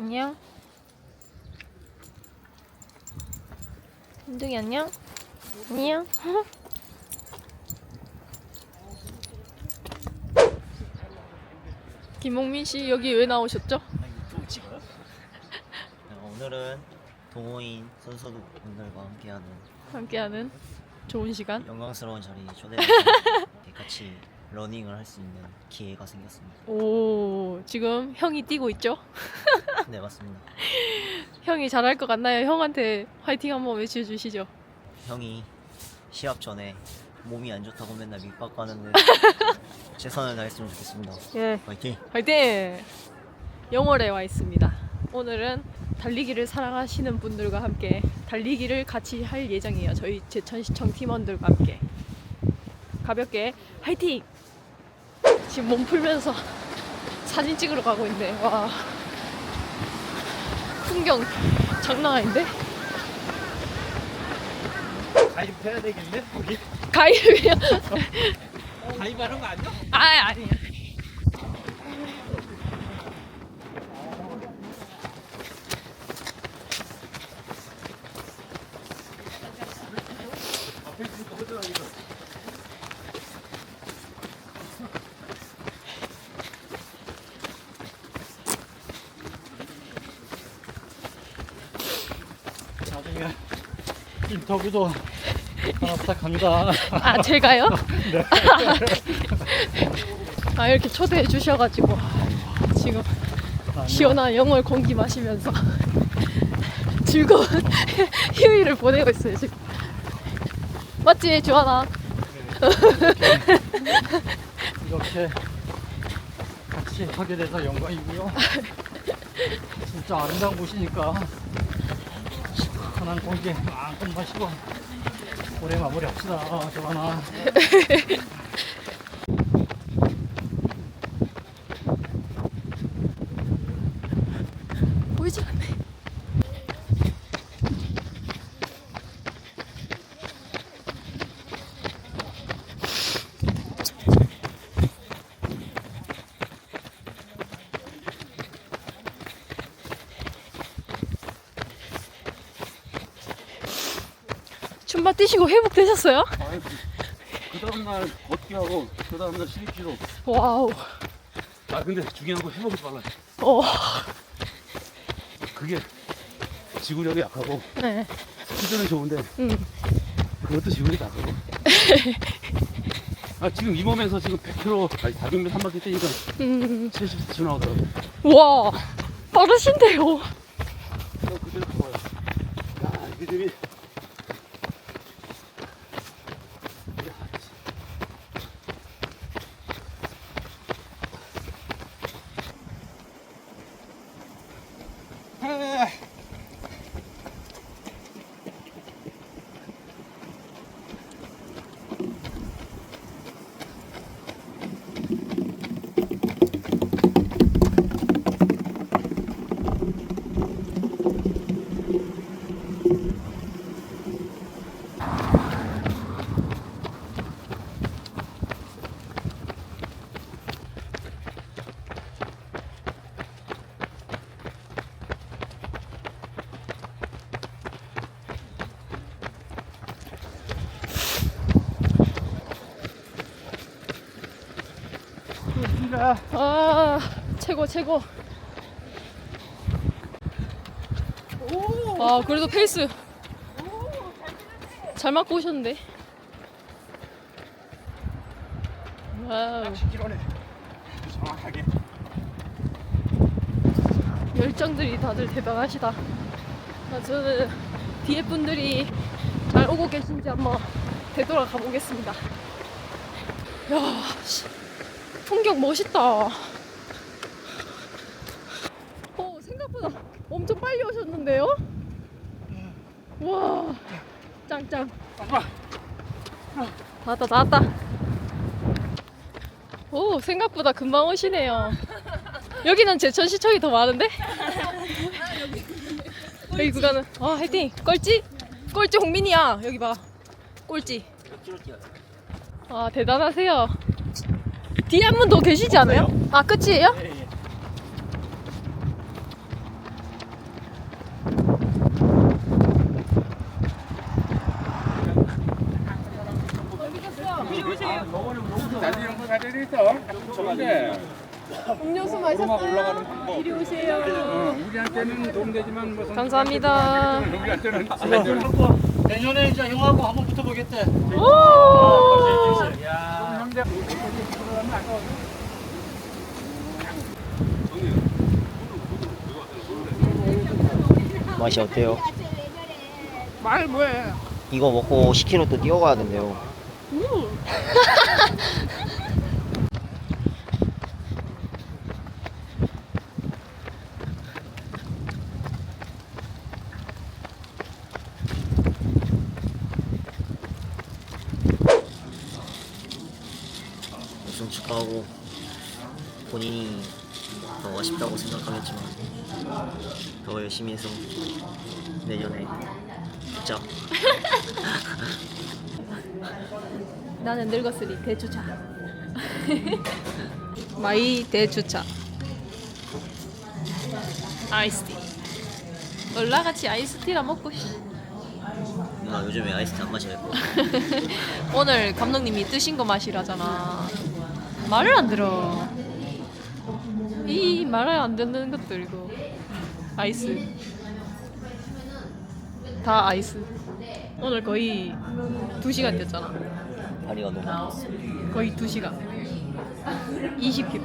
안녕. 은둥이 안녕. 안녕. 김홍민 씨 여기 왜 나오셨죠? 네, 오늘은 동호인 선수분들과 함께하는 함께하는 좋은 시간. 영광스러운 자리에 초대해서 같이 러닝을 할 수 있는 기회가 생겼습니다. 오 지금 형이 뛰고 있죠? 네 맞습니다. 형이 잘할 것 같나요? 형한테 화이팅 한번 외쳐주시죠. 형이 시합 전에 몸이 안 좋다고 맨날 밑박가는데 최선을 다했으면 좋겠습니다. 예. 화이팅! 화이팅! 영월에 와 있습니다. 오늘은 달리기를 사랑하시는 분들과 함께 달리기를 같이 할 예정이에요. 저희 제천시청 팀원들과 함께 가볍게 화이팅! 지금 몸 풀면서 사진 찍으러 가고 있는데 와 풍경 장난 아닌데? 가입 해야 되겠네 거기 가입이요? 가입하는 거 아니야? 아 아니야. 앞에 있으니까 허전하기도 나중에 인터뷰도 하나 부탁합니다. 아 제가요? 아 이렇게 초대해 주셔가지고 지금 시원한 영월 공기 마시면서 즐거운 휴일을 보내고 있어요 지금. 맞지 주하나? 이렇게 같이 하게 돼서 영광이고요. 진짜 아름다운 곳이니까 시원한 공기 마음껏 마시고 올해 마무리 합시다. 조하나 춤바 뛰시고 회복되셨어요? 그 다음날 걷기 하고 그 다음날 12km 와우 아 근데 중요한 건 해먹지 말라 어, 그게 지구력이 약하고 네. 스피드는 좋은데 음. 그것도 지구력이 약하고 아 지금 이 몸에서 지금 100km 아니 400m 한 바퀴 뛰니까 음. 70초 나오더라고 와, 빠르신데요. 저 그대로 좋아요 야 이들이 아, 최고, 최고. 아, 그래도 페이스 잘 맞고 오셨는데. 와우, 10km네 정확하게 열정들이 다들 대단하시다. 아, 저는 뒤에 분들이 잘 오고 계신지 한번 되돌아가 보겠습니다. 야, 씨, 풍경 멋있다. 어, 생각보다 엄청 빨리 오셨는데요? 와, 짱짱. 다 왔다, 다 왔다. 오, 생각보다 금방 오시네요. 여기는 제천시청이 더 많은데? 여기 구간은 아 화이팅 꼴찌 꼴찌 홍민이야 여기 봐 꼴찌? 아 대단하세요 뒤에 한 분 더 계시지 않아요? 아 끝이에요? 예, 예. 배터리 있어. 좋은데. 음료수 마셨어요? 방법. 이리 오세요. 어, 우리한테는 도움되지만 뭐 감사합니다. 우리한테는 내년에 이제 형하고 한번 붙어보겠대. 오! 맛이 어때요? 말 뭐해? 이거 먹고 10km 또 뛰어가야 된대요. 우승 축하하고 본인이 더 아쉽다고 생각하겠지만 더 열심히 해서 내년에 진짜 나는 늙었으니 대추차. 마이 대추차. 아이스티. 올라같이 아이스티라 먹고 싶. 나 요즘에 아이스티 안 마셔요. 오늘 감독님이 뜨신 거 마시라잖아. 말을 안 들어. 이 말을 안 듣는 것들 이거. 아이스. 다 아이스. 오늘 거의 2시간 됐잖아. 다리가 너무 아팠어. 거의 2시간. 20km.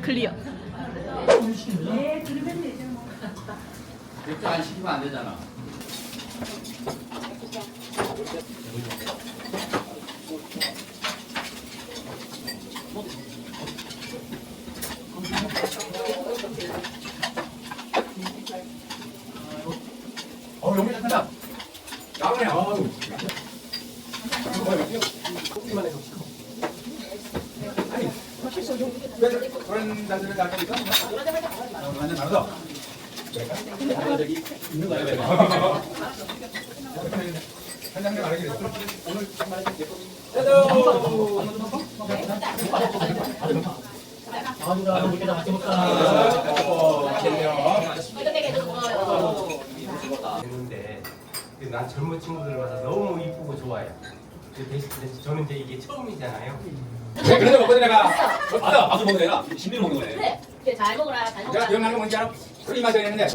클리어. 맥주 안 시키면 안 되잖아. 어, 용기 좋다. 나오네. 아우. 그런 단들을 가니까 완전 다르다. 현장님 알게 됐어. 오늘 되는데 그난 젊은 친구들 와서 너무 이쁘고 좋아요. 그 저는 이제 이게 처음이잖아요. 그래서 먹고 내가 없어. 밥도 먹는 애가 신비를 먹는 거네. 그래. 잘 먹어라, 잘 내가 먹어라. 기억나는 건 뭔지 알아? 마셔야 되는데